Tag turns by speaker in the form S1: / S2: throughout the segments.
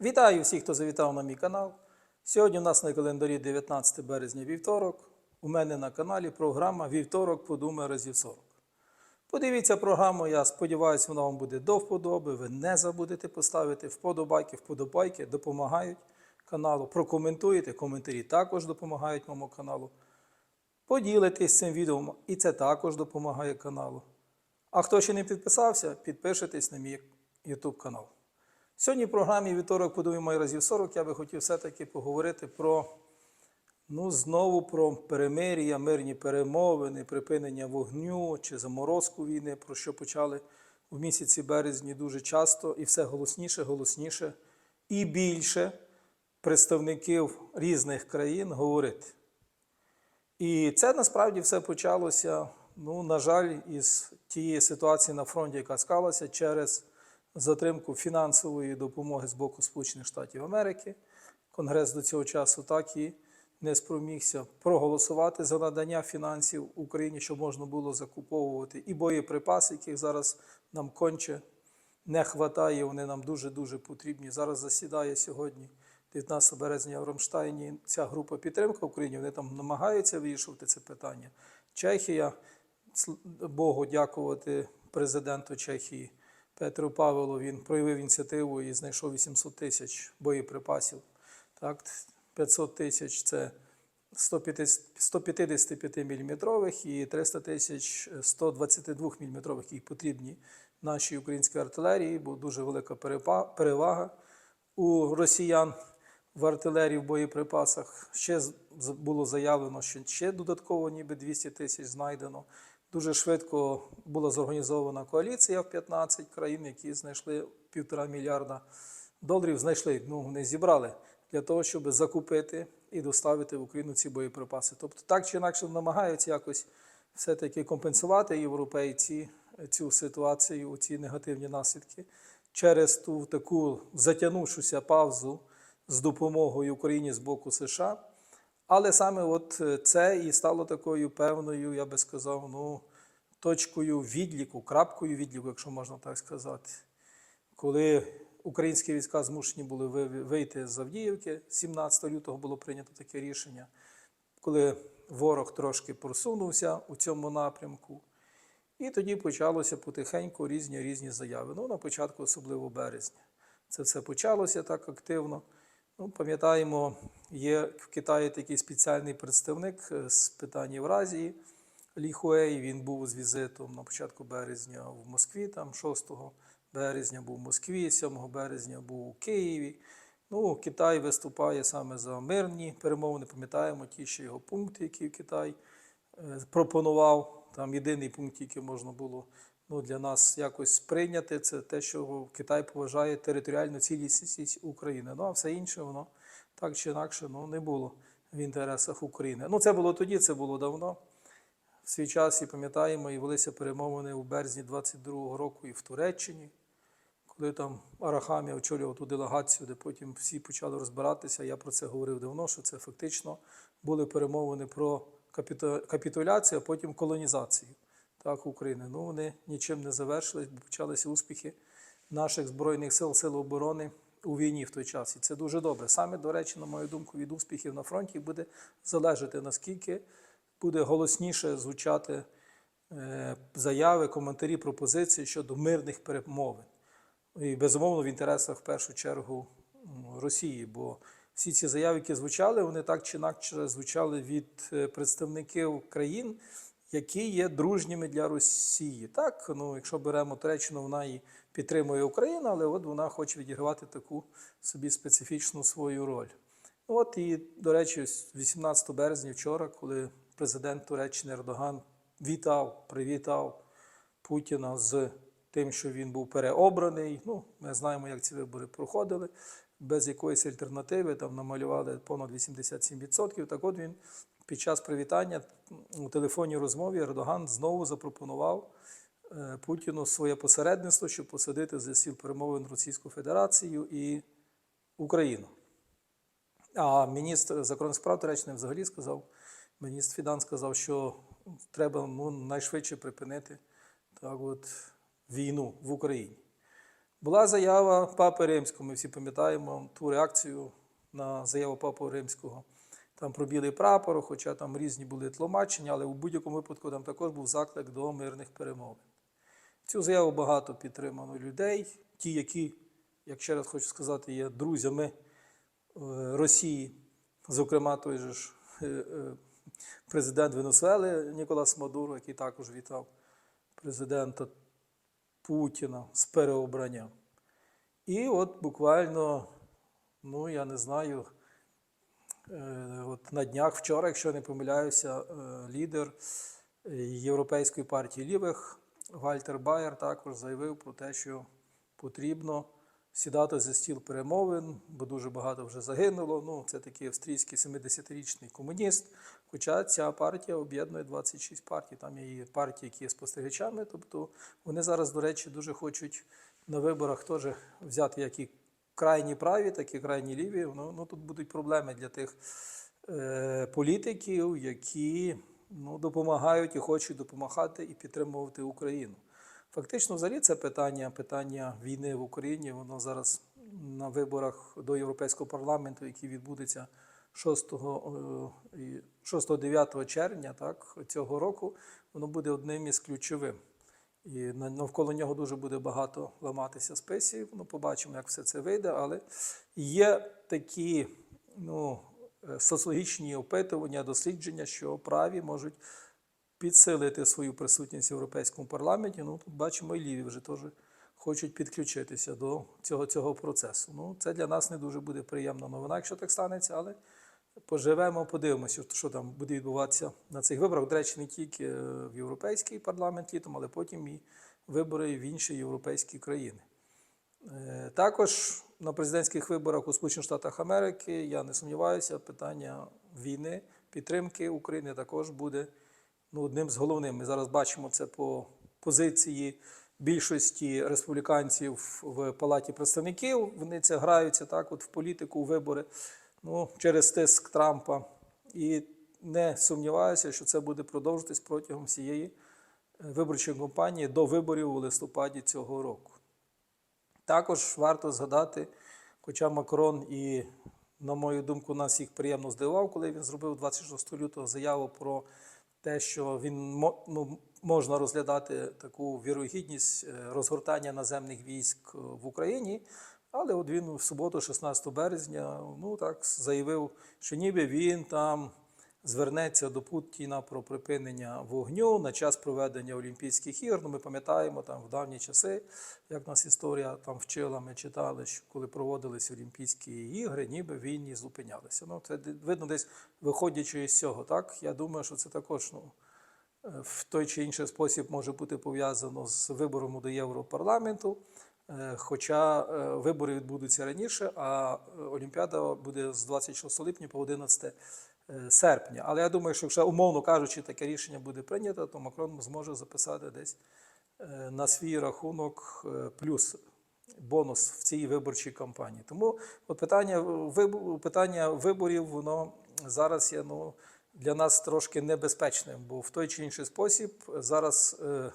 S1: Вітаю всіх, хто завітав на мій канал. Сьогодні у нас на календарі 19 березня вівторок. У мене на каналі програма Вівторок подумай разів 40. Подивіться програму, я сподіваюся, вона вам буде до вподоби. Ви не забудете поставити вподобайки. Вподобайки допомагають каналу. Прокоментуєте, коментарі також допомагають моєму каналу. Поділитесь цим відео, і це також допомагає каналу. А хто ще не підписався, підпишитесь на мій YouTube канал. Сьогодні в програмі Вівторок подумаємо разів 40 я би хотів все-таки поговорити про ну, знову про перемир'я, мирні перемовини, припинення вогню чи заморозку війни, про що почали в місяці березні дуже часто, і все голосніше, голосніше і більше представників різних країн говорити. І це насправді все почалося, ну, на жаль, із тієї ситуації на фронті, яка склалася через затримку фінансової допомоги з боку Сполучених Штатів Америки. Конгрес до цього часу так і не спромігся проголосувати за надання фінансів Україні, щоб можна було закуповувати і боєприпаси, яких зараз нам конче не вистачає. Вони нам дуже-дуже потрібні. Зараз засідає сьогодні, 19 березня в Рамштайні, ця група підтримки Україні. Вони там намагаються вирішувати це питання. Чехія, Богу дякувати президенту Чехії Петру Павелу. Він проявив ініціативу і знайшов 800 тисяч боєприпасів. Так, 500 тисяч це 155 мм і 300 тисяч 122 мм, які потрібні нашій українській артилерії, бо дуже велика перевага у росіян в артилерії в боєприпасах. Ще було заявлено, що ще додатково ніби 200 тисяч знайдено. Дуже швидко була зорганізована коаліція в 15 країн, які знайшли півтора мільярда доларів. Знайшли, ну вони зібрали для того, щоб закупити і доставити в Україну ці боєприпаси. Тобто, так чи інакше намагаються якось все-таки компенсувати європейці цю ситуацію, ці негативні наслідки через ту таку затягнувшуся паузу з допомогою Україні з боку США. Але саме от е, це і стало такою певною, я би сказав, ну, точкою відліку, крапкою відліку, якщо можна так сказати. Коли українські війська змушені були вийти з Авдіївки, 17 лютого було прийнято таке рішення, коли ворог трошки просунувся у цьому напрямку. І тоді почалося потихеньку різні різні заяви. Ну, на початку, особливо березня. Це все почалося так активно. Ну, пам'ятаємо, є в Китаї такий спеціальний представник е, з питань Євразії Лі Хуей. Він був з візитом на початку березня в Москві, там 6 березня був в Москві, 7 березня був у Києві. Ну, Китай виступає саме за мирні перемовини. Пам'ятаємо ті ще його пункти, які Китай е, пропонував. Там єдиний пункт, який можна було ну, для нас якось сприйняти, це те, що Китай поважає територіальну цілісність України. Ну а все інше воно так чи інакше ну, не було в інтересах України. Ну, це було тоді, це було давно. В свій час і пам'ятаємо, і велися перемовини у березні 22-го року і в Туреччині, коли там Арахамія очолював ту делегацію, де потім всі почали розбиратися. Я про це говорив давно, що це фактично були перемовини про капіту- капітуляцію, а потім колонізацію так, України. Ну, вони нічим не завершились, бо почалися успіхи наших Збройних сил, сил оборони у війні в той час. І це дуже добре. Саме, до речі, на мою думку, від успіхів на фронті буде залежати, наскільки буде голосніше звучати е, заяви, коментарі, пропозиції щодо мирних перемовин. І безумовно в інтересах в першу чергу Росії, бо всі ці заяви, які звучали, вони так чи інакше звучали від е, представників країн, які є дружніми для Росії. Так, ну якщо беремо Туреччину, вона і підтримує Україну, але от вона хоче відігравати таку собі специфічну свою роль. От і, до речі, 18 березня вчора, коли президент Туреччини Ердоган вітав, привітав Путіна з тим, що він був переобраний. Ну, ми знаємо, як ці вибори проходили. Без якоїсь альтернативи там намалювали понад 87%. Так от він під час привітання у телефонній розмові Ердоган знову запропонував е, Путіну своє посередництво, щоб посадити за стіл перемовин Російську Федерацію і Україну. А міністр закордонних справ Туреччини взагалі сказав, міністр Фідан сказав, що треба ну, найшвидше припинити так от, війну в Україні. Була заява Папи Римського. Ми всі пам'ятаємо ту реакцію на заяву Папи Римського. Там про білий прапор, хоча там різні були тлумачення, але у будь-якому випадку там також був заклик до мирних перемовин. Цю заяву багато підтримано людей. Ті, які, як ще раз хочу сказати, є друзями е, Росії, зокрема той же ж е, е, президент Венесуели Ніколас Мадуро, який також вітав президента Путіна з переобранням. І от буквально, ну я не знаю, е, от на днях вчора, якщо не помиляюся, е, лідер е, Європейської партії лівих Вальтер Байер також заявив про те, що потрібно сідати за стіл перемовин, бо дуже багато вже загинуло. Ну, це такий австрійський 70-річний комуніст. Хоча ця партія об'єднує 26 партій. Там є і партії, які є спостерігачами. Тобто вони зараз, до речі, дуже хочуть на виборах теж взяти як і крайні праві, так і крайні ліві. Ну, ну тут будуть проблеми для тих е, політиків, які ну, допомагають і хочуть допомагати і підтримувати Україну. Фактично, взагалі, це питання, питання війни в Україні. Воно зараз на виборах до Європейського парламенту, які відбудуться 6-9 червня так, цього року, воно буде одним із ключовим. І навколо нього дуже буде багато ламатися списів. Ну, побачимо, як все це вийде. Але є такі ну, е, соціологічні опитування, дослідження, що праві можуть підсилити свою присутність в Європейському парламенті. Ну, тут бачимо, і ліві вже теж хочуть підключитися до цього, цього процесу. Ну, це для нас не дуже буде приємна новина, якщо так станеться, але поживемо, подивимося, що там буде відбуватися на цих виборах. До речі, не тільки е, в Європейський парламент літом, але потім і вибори в інші європейські країни. Е, Також на президентських виборах у Сполучених Штатах Америки, я не сумніваюся, питання війни, підтримки України також буде ну, одним з головним. Ми зараз бачимо це по позиції більшості республіканців в Палаті представників. Вони це граються так, от в політику, у вибори ну, через тиск Трампа. І не сумніваюся, що це буде продовжуватись протягом всієї е, виборчої кампанії до виборів у листопаді цього року. Також варто згадати, хоча Макрон і, на мою думку, нас всіх приємно здивував, коли він зробив 26 лютого заяву про те, що він ну, можна розглядати таку вірогідність е, розгортання наземних військ е, в Україні. Але от він в суботу, 16 березня, ну так заявив, що ніби він там звернеться до Путіна про припинення вогню на час проведення Олімпійських ігор. Ну, ми пам'ятаємо там в давні часи, як нас історія там вчила, ми читали, що коли проводились Олімпійські ігри, ніби війні зупинялися. Ну, це видно десь виходячи із цього. Так, я думаю, що це також ну, е, в той чи інший спосіб може бути пов'язано з вибором до Європарламенту. Е, Хоча е, вибори відбудуться раніше, а Олімпіада буде з 26 липня по 11 е, серпня. Але я думаю, що якщо умовно кажучи, таке рішення буде прийнято, то Макрон зможе записати десь е, на свій рахунок е, плюс бонус в цій виборчій кампанії. Тому от питання, виб- питання виборів, воно зараз є ну, для нас трошки небезпечним, бо в той чи інший спосіб зараз е,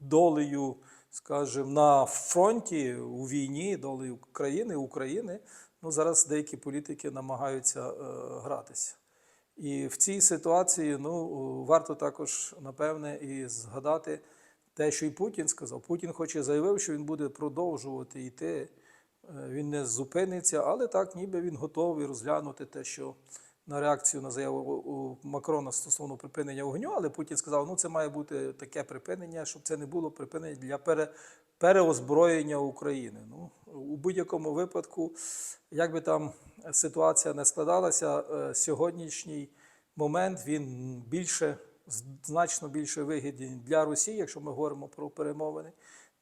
S1: долею, скажімо, на фронті у війні, долею країни, України, ну зараз деякі політики намагаються е, гратися. І в цій ситуації ну, варто також, напевне, і згадати те, що і Путін сказав. Путін хоч і заявив, що він буде продовжувати йти, е, він не зупиниться, але так, ніби він готовий розглянути те, що на реакцію на заяву у Макрона стосовно припинення вогню, але Путін сказав, ну це має бути таке припинення, щоб це не було припинення для пере, переозброєння України. У будь-якому випадку, як би там ситуація не складалася, е, сьогоднішній момент він більше, значно більше вигідний для Росії, якщо ми говоримо про перемовини.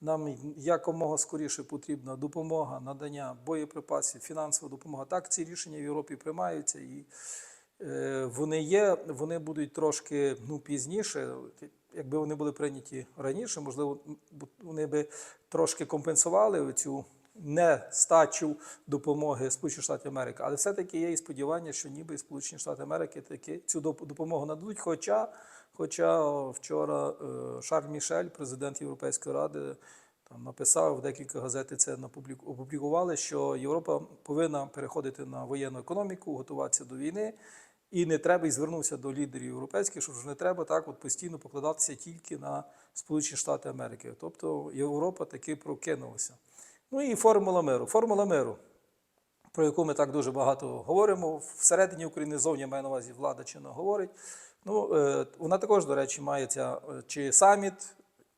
S1: Нам якомога скоріше потрібна допомога, надання боєприпасів, фінансова допомога. Так, ці рішення в Європі приймаються і е, вони є, вони будуть трошки ну, пізніше. Якби вони були прийняті раніше, можливо, вони би трошки компенсували цю нестачу допомоги Сполучених Штатів Америки. Але все-таки є і сподівання, що ніби Сполучені Штати Америки таки цю допомогу нададуть. Хоча, хоча вчора е, Шарль Мішель, президент Європейської ради, там написав декілька газет, і це опублікували, що Європа повинна переходити на воєнну економіку, готуватися до війни. І не треба, і звернувся до лідерів європейських, що вже не треба так от постійно покладатися тільки на Сполучені Штати Америки. Тобто Європа таки прокинулася. Ну і формула миру. Формула миру, про яку ми так дуже багато говоримо. Всередині України зовні маю на увазі влада чи не говорить. Ну, е, вона також, до речі, має ця е, чи саміт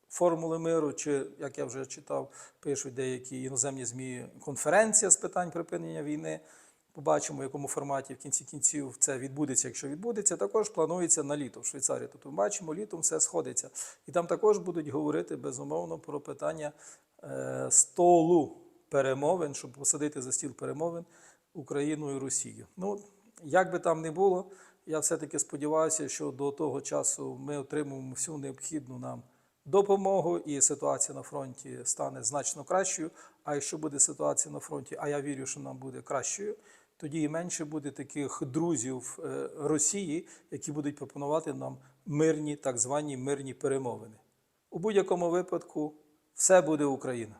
S1: формули миру, чи, як я вже читав, пишуть деякі іноземні ЗМІ, конференція з питань припинення війни. Побачимо, в якому форматі в кінці кінців це відбудеться, якщо відбудеться. Також планується на літо в Швейцарії. Тобто ми бачимо, літом все сходиться. І там також будуть говорити безумовно про питання столу перемовин, щоб посадити за стіл перемовин Україну і Росію. Ну, як би там не було, я все-таки сподіваюся, що до того часу ми отримаємо всю необхідну нам допомогу, і ситуація на фронті стане значно кращою. А якщо буде ситуація на фронті, а я вірю, що нам буде кращою, тоді і менше буде таких друзів е, Росії, які будуть пропонувати нам мирні, так звані мирні перемовини. У будь-якому випадку все буде Україна.